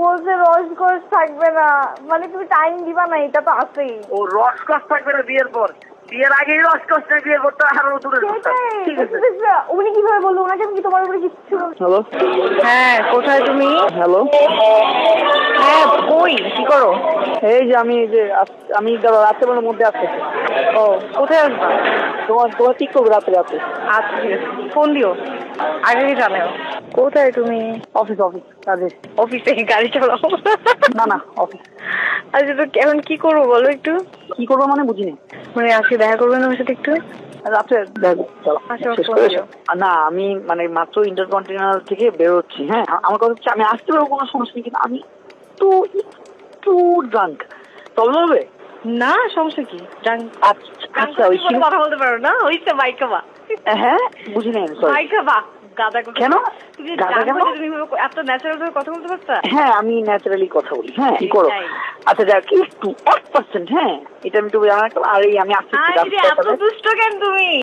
বলছে রস কস থাকবে না। মানে তুমি টাইম দিবা না এটা তো আছেই। ও রসকস থাকবে না বিয়ের পর। বিয়ের আগেই রসকস না বিয়ের পর তো আরও ঠিক আছে। দেখছ? উনি কীভাবে বলল? ওনাকে কি তোমার উপরে কিচ্ছু হ্যালো? হ্যাঁ কোথায় তুমি? হ্যালো? হ্যাঁ কই? কি করো? এই যে আমি এই যে আমি রাত্রেবেলার মধ্যে আসতেছি ও কোথায় আসবা? তোমার তোমার ঠিক করব রাতে রাতে আচ্ছা ফোন দিও। আগে জানাও। কোথায় তুমি? অফিস অফিস কাজে। অফিসে গাড়ি চালাও। না না অফিস আচ্ছা তো এখন কি করব বলো একটু? কি করব মানে বুঝিনি। মানে আজকে দেখা করবে না আমার সাথে একটু? রাত্রে আচ্ছা, না আমি মানে মাত্র ইন্টারকন্টিনেন্টাল থেকে বেরোচ্ছি হ্যাঁ? আমার কথা হচ্ছে আমি আসতে পারব কোনো সমস্যা নেই কিন্তু আমি একটু একটু ড্রাঙ্ক প্রবলেম হবে? না সমস্যা কি? জান- আচ্ছা আচ্ছা ওই কথা বলতে পারো না ওই তো বাইকা বা হ্যাঁ বুঝি নাই সরি বাইকা বা গাদা কেন? তুমি এত ন্যাচারাল ভাবে কথা বলতে পারতা? হ্যাঁ আমি ন্যাচারালি কথা বলি। হ্যাঁ কি করো? আচ্ছা যাক একটু এক পার্সেন্ট হ্যাঁ এটা আমি একটু আর এই আমি আসছি দুষ্ট কেন তুমি?